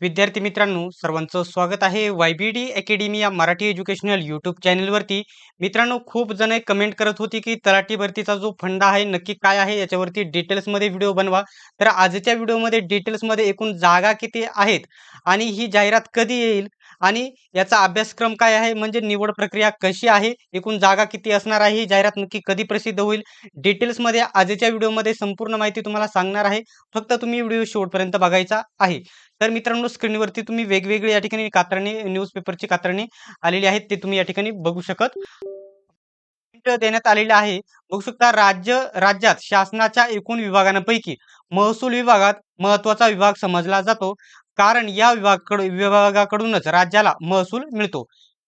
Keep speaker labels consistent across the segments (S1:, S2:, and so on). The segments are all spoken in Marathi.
S1: विद्यार्थी मित्रांनो सर्वांचं स्वागत आहे वाय बी डी अकॅडमी या मराठी एज्युकेशनल यूट्यूब चॅनलवरती. मित्रांनो खूप जण कमेंट करत होती की तलाठी भरतीचा जो फंड आहे नक्की काय आहे याच्यावरती डिटेल्समध्ये व्हिडिओ बनवा. तर आजच्या व्हिडिओमध्ये डिटेल्समध्ये एकूण जागा किती आहेत? आणि ही जाहिरात कधी येईल? आणि याचा अभ्यासक्रम काय आहे? म्हणजे निवड प्रक्रिया कशी आहे? एकूण जागा किती असणार आहे? ही जाहिरात नक्की कधी प्रसिद्ध होईल? डिटेल्समध्ये आजच्या व्हिडिओमध्ये संपूर्ण माहिती तुम्हाला सांगणार आहे. फक्त तुम्ही व्हिडिओ शेवटपर्यंत बघायचा आहे. तर मित्रांनो स्क्रीनवरती तुम्ही वेगवेगळे या ठिकाणी कात्रणे न्यूजपेपरची कात्रणे आलेली आहेत. ते तुम्ही या ठिकाणी बघू शकत देण्यात आलेले आहे. बघू शकता राज्य राज्यात शासनाच्या एकूण विभागांपैकी महसूल विभागात महत्त्वाचा विभाग समजला जातो. कारण या विभागाकडून विभागाकडूनच राज्याला महसूल मिळतो.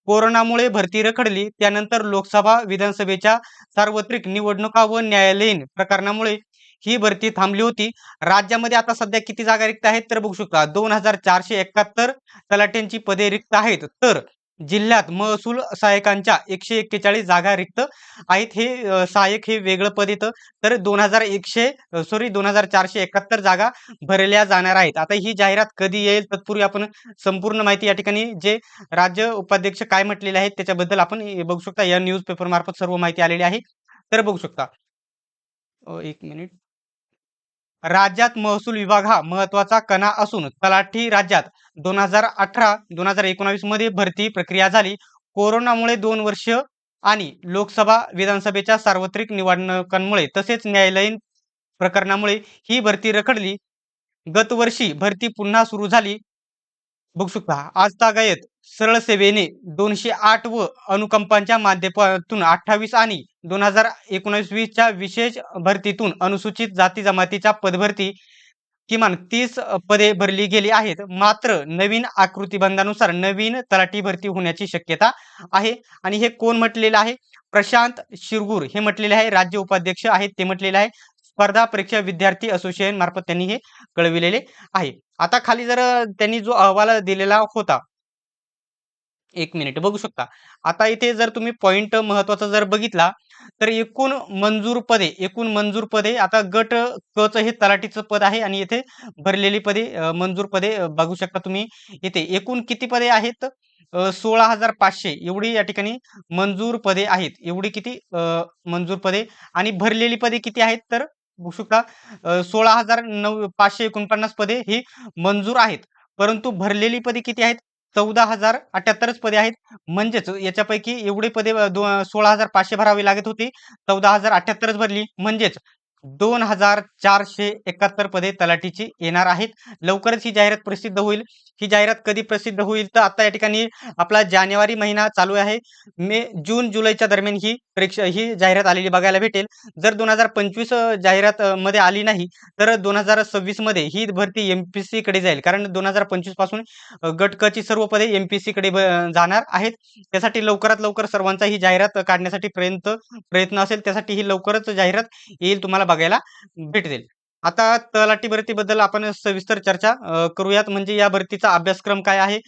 S1: कोरोनामुळे भरती रखडली त्यानंतर लोकसभा विधानसभेच्या सार्वत्रिक निवडणुका व न्यायालयीन प्रकरणामुळे ही भरती थांबली होती. राज्यामध्ये आता सध्या किती जागा रिक्त आहेत? तर बघू शकता दोन हजार चारशे एकाहत्तर तलाट्यांची पदे रिक्त आहेत. तर जिल्ह्यात महसूल सहाय्यकांच्या एकशे एक्केचाळीस जागा रिक्त आहेत हे सहाय्यक हे वेगळं पद येतं. तर दोन हजार एकशे सॉरी दोन हजार चारशे एकाहत्तर जागा भरल्या जाणार आहेत. आता ही जाहिरात कधी येईल तत्पूर्वी आपण संपूर्ण माहिती या ठिकाणी जे राज्य उपाध्यक्ष काय म्हटलेले आहेत त्याच्याबद्दल आपण बघू शकता. या न्यूज पेपर मार्फत सर्व माहिती आलेली आहे. तर बघू शकता. एक मिनिट. राज्यात महसूल विभाग हा महत्त्वाचा कणा असून तलाठी राज्यात दोन हजार अठरा दोन हजार एकोणावीसमध्ये भरती प्रक्रिया झाली. कोरोनामुळे दोन वर्ष आणि लोकसभा विधानसभेच्या सार्वत्रिक निवडणुकांमुळे तसेच न्यायालयीन प्रकरणामुळे ही भरती रखडली. गतवर्षी भरती पुन्हा सुरू झाली. बघू शकता आज तागायत सरळ सेवेने दोनशे आठ व अनुकंपांच्या माध्यमातून अठ्ठावीस आणि दोन हजार एकोणीस वीसच्या विशेष भरतीतून अनुसूचित जाती जमातीच्या पदभरती किमान तीस पदे भरली गेली आहेत. मात्र नवीन आकृतीबंधानुसार नवीन तलाठी भरती होण्याची शक्यता आहे. आणि हे कोण म्हटलेलं आहे? प्रशांत शिरगूर हे म्हटलेले आहे. राज्य उपाध्यक्ष आहेत ते म्हटलेले आहे. स्पर्धा परीक्षा विद्यार्थी असोसिएशन मार्फत त्यांनी हे कळविलेले आहे. आता खाली जर त्यांनी जो अहवाल दिलेला होता एक मिनिट बघू शकता. आता इथे जर तुम्ही पॉइंट महत्त्वाचा जर बघितला तर एकूण मंजूर पदे एकूण मंजूर पदे आता गट कच हे तलाठीचं पद आहे आणि येथे भरलेली पदे मंजूर पदे बघू शकता तुम्ही. येथे एकूण किती पदे आहेत? सोळा हजार पाचशे. एवढी या ठिकाणी मंजूर पदे आहेत. एवढी किती? मंजूर पदे. आणि भरलेली पदे किती आहेत? तर बघू शकता सोळा हजार नऊ पाचशे एकोणपन्नास पदे ही मंजूर आहेत. परंतु भरलेली पदे किती आहेत? चौदा हजार अठ्याहत्तरच पदे आहेत. म्हणजेच याच्यापैकी एवढे पदे सोळा हजार पाचशे भरावी लागत होती. चौदा हजार अठ्याहत्तरच भरली. म्हणजेच दोन हजार चारशे एकाहत्तर पदे तलाठीची येणार आहेत. लवकरच ही जाहिरात प्रसिद्ध होईल. ही जाहिरात कधी प्रसिद्ध होईल? तर आता या ठिकाणी आपला जानेवारी महिना चालू आहे. मे जून जुलैच्या दरम्यान ही परीक्षा ही जाहिरात आलेली बघायला भेटेल. जर दोन हजार पंचवीस जाहिरात मध्ये आली नाही तर दोन हजार सव्वीसमध्ये ही भरती एमपीसी कडे जाईल. कारण दोन हजार पंचवीसपासून गटकची सर्व पदे एमपीसी कडे जाणार आहेत. त्यासाठी लवकरात लवकर सर्वांचा ही जाहिरात काढण्यासाठी प्रयत्न प्रयत्न असेल. त्यासाठी ही लवकरच जाहिरात येईल. तुम्हाला बघायला भेटेल आता तलाठी भरतीबद्दल आपण सविस्तर चर्चा करूयात. म्हणजे या भरतीचा अभ्यासक्रम काय आहे?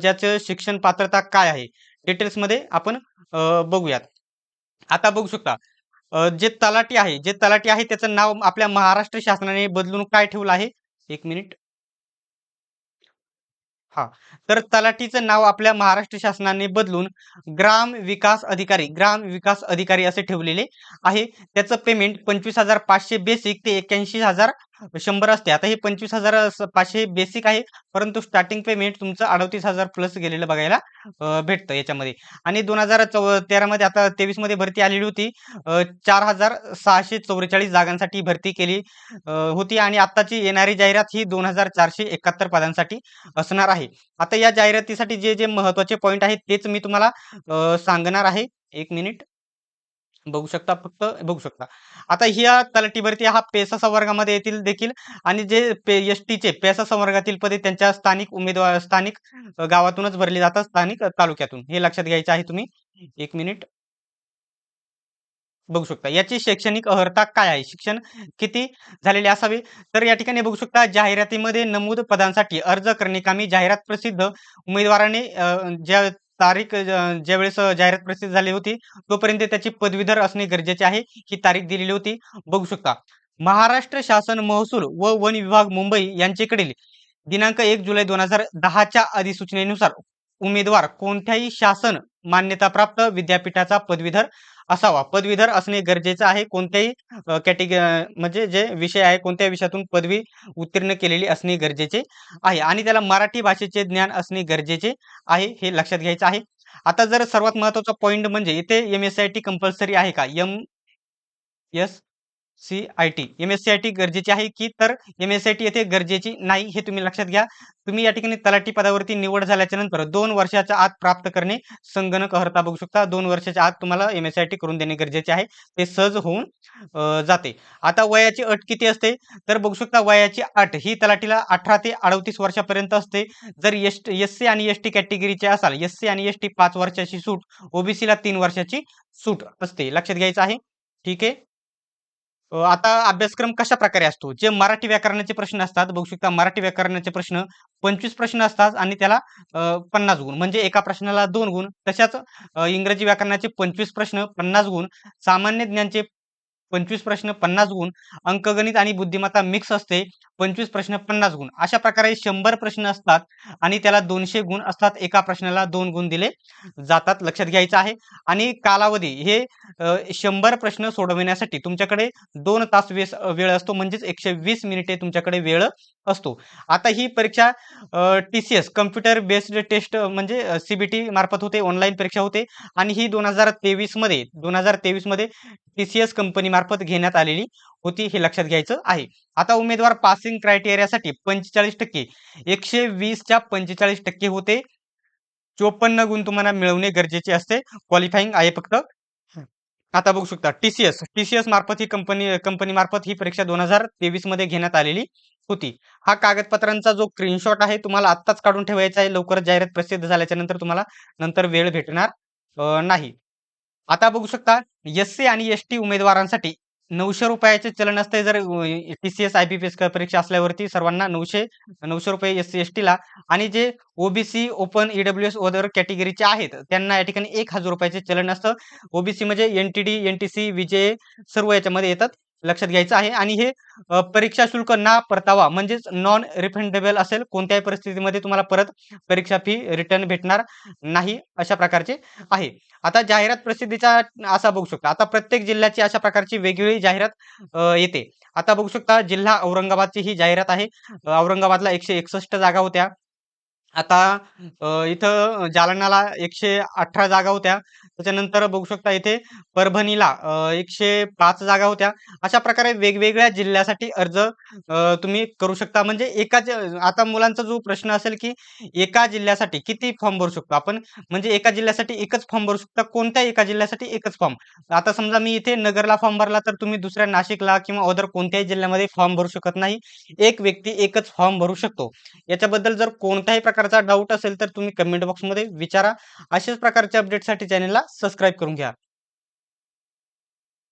S1: ज्याचं शिक्षण पात्रता काय आहे? डिटेल्समध्ये आपण बघूयात. आता बघू शकता जे तलाठी आहे जे तलाठी आहे त्याचं नाव आपल्या महाराष्ट्र शासनाने बदलून काय ठेवलं आहे? एक मिनिट. हा. तर तलाठीचं नाव आपल्या महाराष्ट्र शासनाने बदलून ग्राम विकास अधिकारी ग्राम विकास अधिकारी असे ठेवलेले आहे. त्याचं पेमेंट पंचवीस हजार पाचशे बेसिक ते एक्क्याऐंशी हजार शंभर असते. आता हे पंचवीस हजार पाचशे बेसिक आहे परंतु स्टार्टिंग पेमेंट तुमचं अडतीस हजार प्लस गेलेलं बघायला भेटतं याच्यामध्ये. आणि दोन हजार चौ तेरामध्ये आता तेवीसमध्ये भरती आलेली होती. चार हजार सहाशे चौवेचाळीस जागांसाठी भरती केली होती आणि आत्ताची येणारी जाहिरात ही दोन हजार चारशे एकाहत्तर पदांसाठी असणार आहे. आता या जाहिरातीसाठी जे जे महत्त्वाचे पॉईंट आहेत तेच मी तुम्हाला सांगणार आहे. एक मिनिट बघू शकता फक्त बघू शकता. आता ह्या तलाठी हा पेसा संवर्गामध्ये येतील देखील आणि जे एस टीचे पेसा संवर्गातील पदे त्यांच्या स्थानिक उमेदवार स्थानिक गावातूनच भरली जातात स्थानिक तालुक्यातून. हे लक्षात घ्यायचे आहे तुम्ही. एक मिनिट. बघू शकता. याची शैक्षणिक अर्हता काय आहे? शिक्षण किती झालेले असावे? तर या ठिकाणी बघू शकता जाहिरातीमध्ये नमूद पदांसाठी अर्ज करणे जाहिरात प्रसिद्ध उमेदवाराने ज्या तारीख ज्यावेळेस जाहिरात प्रसिद्ध झाली होती तोपर्यंत त्याची पदवीधर असणे गरजेचे आहे ही तारीख दिलेली होती. बघू शकता महाराष्ट्र शासन महसूल व वन विभाग मुंबई यांच्याकडील दिनांक एक जुलै दोन हजार दहाच्या अधिसूचनेनुसार उमेदवार कोणत्याही शासन मान्यताप्राप्त विद्यापीठाचा पदवीधर असावा. पदवीधर असणे गरजेचं आहे. कोणत्याही कॅटेगरी म्हणजे जे विषय आहे कोणत्या विषयातून पदवी उत्तीर्ण केलेली असणे गरजेचे आहे. आणि त्याला मराठी भाषेचे ज्ञान असणे गरजेचे आहे हे लक्षात घ्यायचं आहे. आता जर सर्वात महत्त्वाचा पॉईंट म्हणजे इथे M S I T compulsory आहे का? M S C I T. M S C I T गरजेची आहे की? तर M S C I T येथे गरजेची नाही हे तुम्ही लक्षात घ्या. तुम्ही या ठिकाणी तलाठी पदावरती निवड झाल्याच्यानंतर दोन वर्षाच्या आत प्राप्त करणे संगणक अर्हता बघू शकता. दोन वर्षाच्या आत तुम्हाला M S C I T करून देणे गरजेचे आहे. ते सहज होऊन जाते. आता वयाची अट किती असते? तर बघू शकता वयाची अट ही तलाठीला अठरा ते अडतीस वर्षापर्यंत असते. जर एस एस सी आणि एस टी कॅटेगरीचे असाल एस सी आणि एस टी पाच वर्षाची सूट ओबीसीला तीन वर्षाची सूट असते. लक्षात घ्यायचं आहे. ठीक आहे? आता अभ्यासक्रम कशा प्रकारे असतो? जे मराठी व्याकरणाचे प्रश्न असतात बघू शकता मराठी व्याकरणाचे प्रश्न पंचवीस प्रश्न असतात आणि त्याला पन्नास गुण. म्हणजे एका प्रश्नाला दोन गुण. तशाच इंग्रजी व्याकरणाचे पंचवीस प्रश्न पन्नास गुण. सामान्य ज्ञानचे पंचवीस प्रश्न पन्नास गुण अंकगणित आणि बुद्धिमत्ता मिक्स असते पंचवीस प्रश्न पन्नास गुण. अशा प्रकारे शंभर प्रश्न असतात आणि त्याला दोनशे गुण असतात. एका प्रश्नाला दोन गुण दिले जातात. लक्षात घ्यायचं आहे. आणि कालावधी हे शंभर प्रश्न सोडविण्यासाठी तुमच्याकडे दोन तास वेस वेळ असतो. म्हणजेच एकशे वीस मिनिटे तुमच्याकडे वेळ असतो. आता ही परीक्षा T C S computer based test म्हणजे सीबीटी मार्फत होते ऑनलाईन परीक्षा होते. आणि ही दोन हजार तेवीसमध्ये दोन हजार तेवीसमध्ये टी सी एस कंपनी मार्फत घेण्यात आलेली होती हे लक्षात घ्यायचं आहे. आता उमेदवार पासिंग क्रायटेरियासाठी पंचेचाळीस टक्के एकशे वीसच्या पंचेचाळीस टक्के होते. चोपन्न गुण तुम्हाला मिळवणे गरजेचे असते. क्वालिफाईंग आहे फक्त. आता बघू शकता टीसीएस टीसीएस मार्फत ही कंपनी कंपनी मार्फत ही परीक्षा दोन हजार तेवीसमध्ये घेण्यात आलेली होती. हा कागदपत्रांचा जो स्क्रीनशॉट आहे तुम्हाला आत्ताच काढून ठेवायचा आहे. लवकरच जाहिरात प्रसिद्ध झाल्याच्यानंतर तुम्हाला नंतर वेळ भेटणार नाही. आता बघू शकता एस सी आणि एस टी उमेदवारांसाठी नऊशे रुपयाचे चलन असते जर T C S I P P S परीक्षा असल्यावरती सर्वांना नऊशे नऊशे रुपये एस सी एस टीला आणि जे OBC open E W S other कॅटेगरीचे आहेत त्यांना या ठिकाणी एक हजार रुपयाचे चलन असतं. ओबीसी म्हणजे N T D N T C विजय सर्व याच्यामध्ये येतात. लक्षात घ्यायचं आहे. आणि हे परीक्षा शुल्क ना परतावा म्हणजेच नॉन रिफंडेबल असेल कोणत्याही परिस्थितीमध्ये तुम्हाला परत परीक्षा फी रिटर्न भेटणार नाही अशा प्रकारचे आहे. आता जाहिरात प्रसिद्धीचा असा बघू शकता. आता प्रत्येक जिल्ह्याची अशा प्रकारची वेगवेगळी जाहिरात येते. आता बघू शकता जिल्हा औरंगाबादची ही जाहिरात आहे. औरंगाबादला एकशे एकसष्ट जागा होत्या. आता इथं जालन्याला एकशे अठरा जागा होत्या. त्याच्यानंतर बघू शकता इथे परभणीला एकशे पाच जागा होत्या. अशा प्रकारे वेगवेगळ्या जिल्ह्यासाठी अर्ज तुम्ही करू शकता. म्हणजे एका आता मुलांचा जो प्रश्न असेल की एका जिल्ह्यासाठी किती फॉर्म भरू शकतो आपण? म्हणजे एका जिल्ह्यासाठी एकच फॉर्म भरू शकता कोणत्या एका जिल्ह्यासाठी एकच फॉर्म? आता समजा मी इथे नगरला फॉर्म भरला तर तुम्ही दुसऱ्या नाशिकला किंवा अदर कोणत्याही जिल्ह्यामध्ये फॉर्म भरू शकत नाही. एक व्यक्ती एकच फॉर्म भरू शकतो. याच्याबद्दल जर कोणत्याही प्रकारचा डाऊट असेल तर तुम्ही कमेंट बॉक्समध्ये विचारा. अशाच प्रकारच्या अपडेटसाठी चॅनलला सबस्क्राईब करून घ्या.